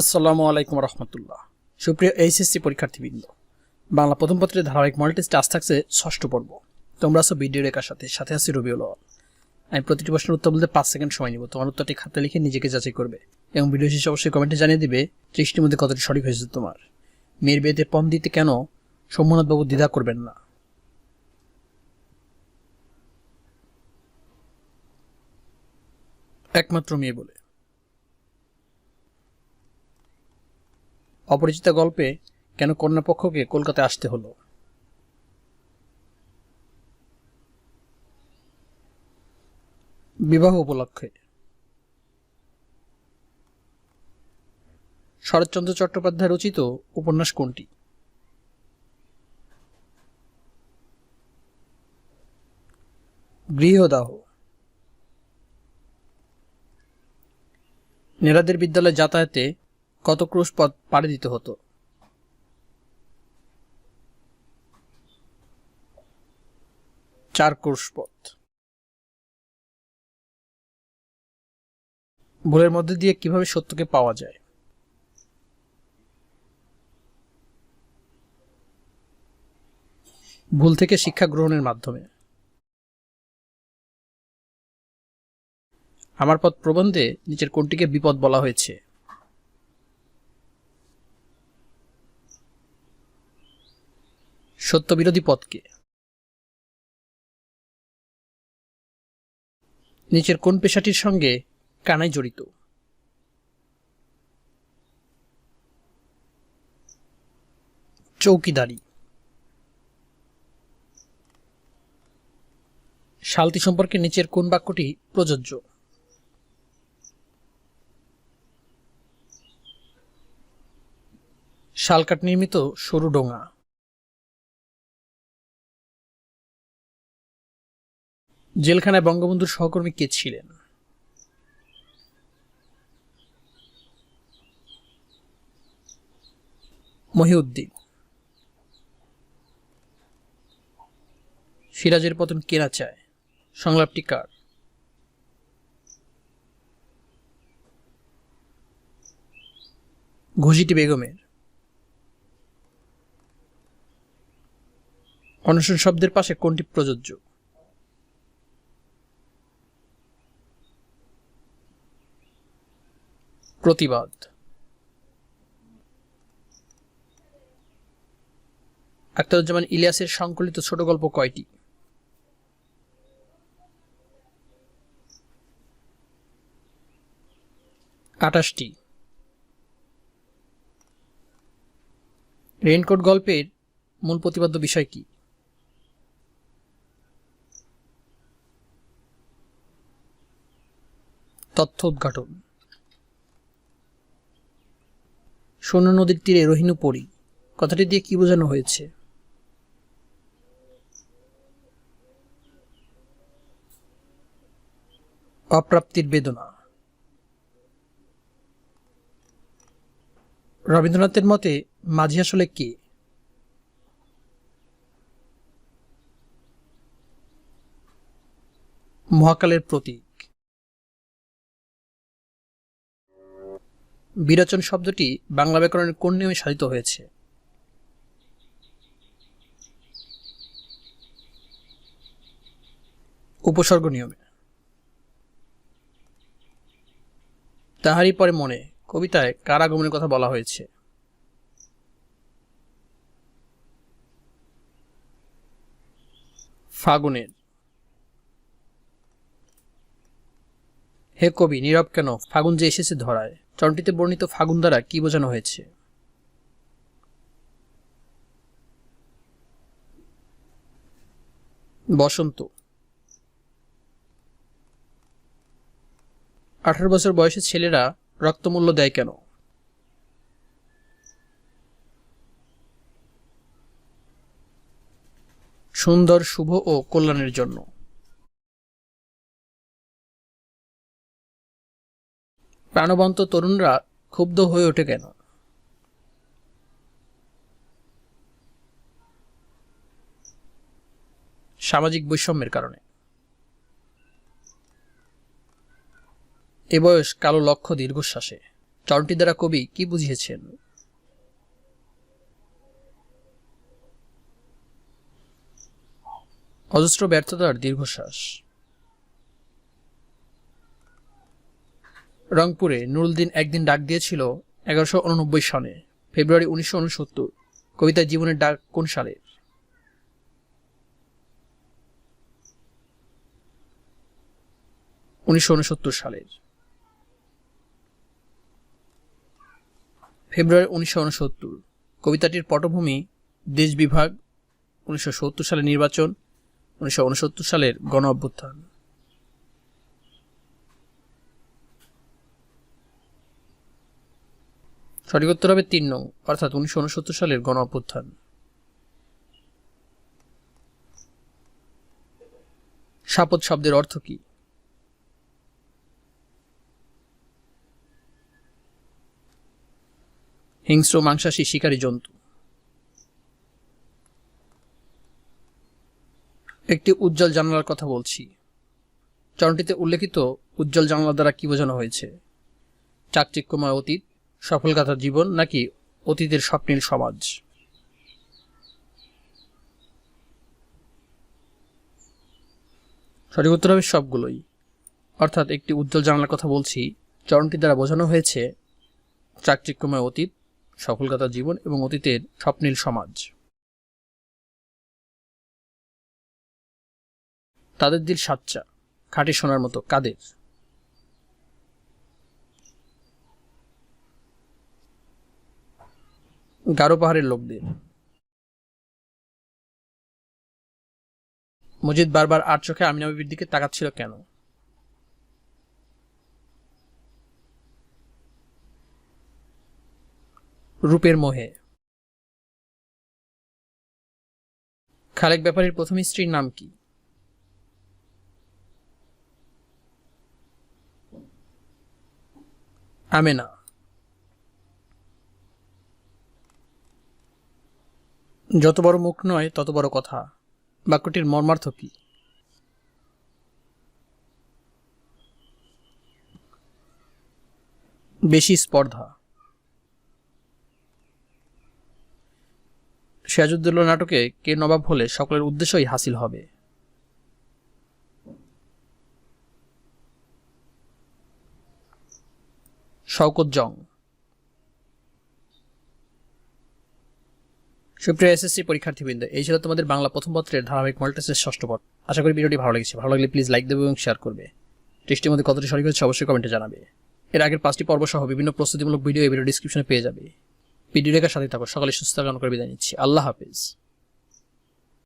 আসসালামু আলাইকুম রহমতুল্লাহ। সুপ্রিয় এইচএসসি পরীক্ষার্থীবৃন্দ, বাংলা প্রথম পত্রের ধারাবাহিক মডেল টেস্টে আজ থাকছে ষষ্ঠ পর্ব। তোমরা আছো ভিডিও রেখার সাথে সাথে আছি রবিউল আমি প্রতিটি প্রশ্নের উত্তর বলতে পাঁচ সেকেন্ড সময় নিব। তোমার উত্তরটি খাতে লিখে নিজেকে যাচাই করবে এবং ভিডিও শেষে অবশ্যই কমেন্টে জানিয়ে দিবে ত্রিশটির মধ্যে কতটি সঠিক হয়েছে তোমার। মেয়ের বিয়েতে পণ দিতে কেন সোমনাথবাবু দ্বিধা করবেন না? একমাত্র মেয়ে বলে। অপরিচিতা গল্পে কেন কন্যাপক্ষকে কলকাতায় আসতে হলো? বিবাহ উপলক্ষে। শরৎচন্দ্র চট্টোপাধ্যায় রচিত উপন্যাস কোনটি? গৃহদাহ। নেরাদের বিদ্যালয়ে যাতায়াতে কত ক্রুশ পথ পাড়ি দিতে হতো। চার ক্রুশ পথ। ভুলের মধ্যে দিয়ে কীভাবে সত্যকে পাওয়া যায়? ভুল থেকে শিক্ষা গ্রহণের মাধ্যমে। আমার পথ প্রবন্ধে নিচের কোনটিকে বিপদ বলা হয়েছে? সত্যবিরোধী পথকে। নিচের কোন পেশাটির সঙ্গে কানাই জড়িত? চৌকিদারি। শালতি সম্পর্কে নিচের কোন বাক্যটি প্রযোজ্য? শালকাঠ নির্মিত সরু ডোঙা। জেলখানায় বঙ্গবন্ধুর সহকর্মী কে ছিলেন? মহিউদ্দিন। সিরাজের পতন কেনা চায়? সংলাপটি কার? ঘুষিটি বেগমের। অনশন শব্দের পাশে কোনটি প্রযোজ্য? প্রতিবাদ। আখতারুজ্জামান ইলিয়াসের সংকলিত ছোট গল্প কয়টি? আটাশটি রেইনকোট গল্পের মূল প্রতিপাদ্য বিষয় কি? তথ্য উদ্ঘাটন। সোনা নদীর তীরে রহিনু পড়ি। কথাটি দিয়ে কি বোঝানো হয়েছে? অপ্রাপ্তির বেদনা। রবীন্দ্রনাথের মতে, মাঝি আসলে কে? মহাকালের প্রতীক। বিরোচন শব্দটি বাংলা ব্যাকরণের কোন নিয়মে সাধিত হয়েছে? উপসর্গ নিয়মে। তাহারই পরে মনে কবিতায় কার আগমনের কথা বলা হয়েছে? ফাগুনের। হে কবি, নীরব কেন? ফাগুন যে এসেছে ধরায়। চরণটিতে বর্ণিত ফাগুন দ্বারা কি বোঝানো হয়েছে? বসন্ত। আঠারো বছর বয়সের ছেলেরা রক্তমূল্য দেয় কেন? সুন্দর, শুভ ও কল্যাণের জন্য। প্রাণবন্ত তরুণরা ক্ষুব্ধ হয়ে ওঠে কেন? সামাজিক বৈষম্যের কারণে। এ বয়স কালো লক্ষ্য দীর্ঘশ্বাসে। চরণটি দ্বারা কবি কি বুঝিয়েছেন? অজস্র ব্যর্থতার দীর্ঘশ্বাস। রংপুরে নুরুলদিন একদিন ডাক দিয়েছিল এগারোশো উননব্বই সনে ফেব্রুয়ারি উনিশশো উনসত্তর। কবিতার জীবনের ডাক কোন সালের উনিশশো উনসত্তর সালের ফেব্রুয়ারি উনিশশো উনসত্তর। কবিতাটির পটভূমি দেশ বিভাগ, উনিশশো সত্তর সালের নির্বাচন, উনিশশো উনসত্তর সালের গণ অভ্যুত্থান। সঠিক উত্তর হবে তিন নং, অর্থাৎ উনিশশো উনসত্তর সালের গণ অভ্যুত্থান। শাপথ শব্দের অর্থ কি? হিংস্র মাংসাশী শিকারী জন্তু। একটি উজ্জ্বল জানালার কথা বলছি। চরণটিতে উল্লেখিত উজ্জ্বল জানালা দ্বারা কি বোঝানো হয়েছে? চাকচিক্যময় অতীত সফলগাথার জীবন নাকি অতীতের স্বপ্নীল সমাজ? সঠিক উত্তর হবে সবগুলোই। অর্থাৎ একটি উজ্জ্বল জানালার কথা বলছি, চরণটি দ্বারা বোঝানো হয়েছে চাকচিক্যময় অতীত সফলগাথার জীবন এবং অতীতের স্বপ্নীল সমাজ। তাদের দিল সাচ্চা, খাঁটি সোনার মতো, কাদের? গারো পাহাড়ের লোকদের মজিদ বারবার আর চোখে আমিনা বিবির দিকে তাকাচ্ছিল কেন? রূপের মোহে। খালেক ব্যাপারীর প্রথম স্ত্রীর নাম কি? আমেনা। যত বড় মুখ নয়, তত বড় কথা। বাক্যটির মর্মার্থ কি? বেশি স্পর্ধা। সিরাজউদ্দৌলা নাটকে কে নবাব হলে সকলের উদ্দেশ্যই হাসিল হবে। শওকত জং। সুপ্রিয় এসএসসি পরীক্ষার্থীবৃন্দ, এই ছিল তোমাদের বাংলা প্রথম পত্রের ধারাবাহিক মাল্টাসের ষষ্ঠ পথ আশা করি ভিডিওটি ভালো লেগেছে। ভালো লাগলে প্লিজ লাইক দেবে এবং শেয়ার করবে। টেস্টের মধ্যে কতটি সঠিক হচ্ছে অবশ্যই কমেন্টে জানাবে। এর আগের পাঁচটি পর্ব সহ বিভিন্ন প্রস্তুতিমূলক ভিডিও এই ভিডিও ডিসক্রিপশনে পেয়ে যাবে। ভিডিও রেখার সাথে থাকো। সকালে সুস্থ কামনা করে বিদায় নিচ্ছি। আল্লাহ হাফিজ।